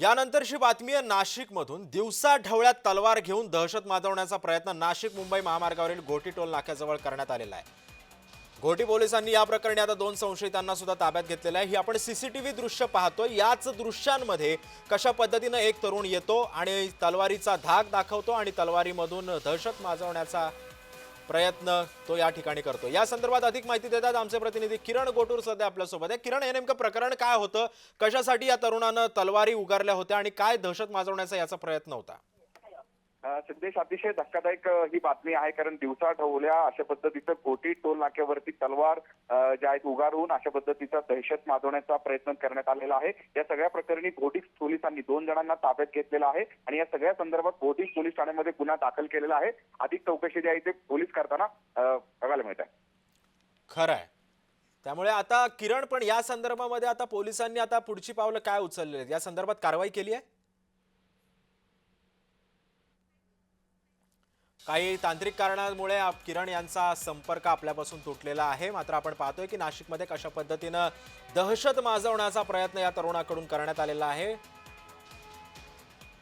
यानंतरची बातमी आहे नाशिकमधून. दिवसा ढवळ्यात तलवार घेऊन दहशत माजवण्याचा प्रयत्न नाशिक मुंबई महामार्गावरील घोटी टोल नाक्याजवळ करण्यात आलेला आहे. घोटी पोलिसांनी या प्रकरणी आता दोन संशयितांना सुद्धा ताब्यात घेतलेलं आहे. ही आपण सीसीटीव्ही दृश्य पाहतोय. याच दृश्यांमध्ये कशा पद्धतीनं एक तरुण येतो आणि तलवारीचा धाक दाखवतो आणि तलवारीमधून दहशत माजवण्याचा प्रयत्न तो या ठिकाणी करतो. या संदर्भात अधिक माहिती देतात आमचे प्रतिनिधी किरण गोटूर सध्या आपल्यासोबत आहे. किरण हे नेमकं प्रकरण काय होतं? कशासाठी या तरुणानं तलवारी उगारल्या होत्या आणि काय दहशत माजवण्याचा याचा प्रयत्न होता? संदेश सिद्धेश अतिशय धक्कादायक ही बातमी आहे. कारण दिवसा ढवल्या अशा पद्धतीचं कोटी टोल नाक्यावरती तलवार ज्या आहेत उगारून अशा पद्धतीचा दहशत माजवण्याचा प्रयत्न करण्यात आलेला आहे. या सगळ्या प्रकरणी घोटीक पोलिसांनी दोन जणांना ताब्यात घेतलेला आहे आणि या सगळ्या संदर्भात घोटीक पोलीस ठाण्यामध्ये गुन्हा दाखल केलेला आहे. अधिक चौकशी जी आहे ते पोलीस करताना. बघायला मिळत आहे खरं आहे. त्यामुळे आता किरण पण या संदर्भामध्ये आता पोलिसांनी आता पुढची पावलं काय उचलली आहेत? या संदर्भात कारवाई केली आहे? काही तांत्रिक कारणांमुळे आप- किरण यांचा संपर्क आपल्यापासून तुटलेला आहे. मात्र आपण पाहतोय की नाशिकमध्ये कशा पद्धतीनं दहशत माजवण्याचा प्रयत्न या तरुणाकडून करण्यात आलेला आहे.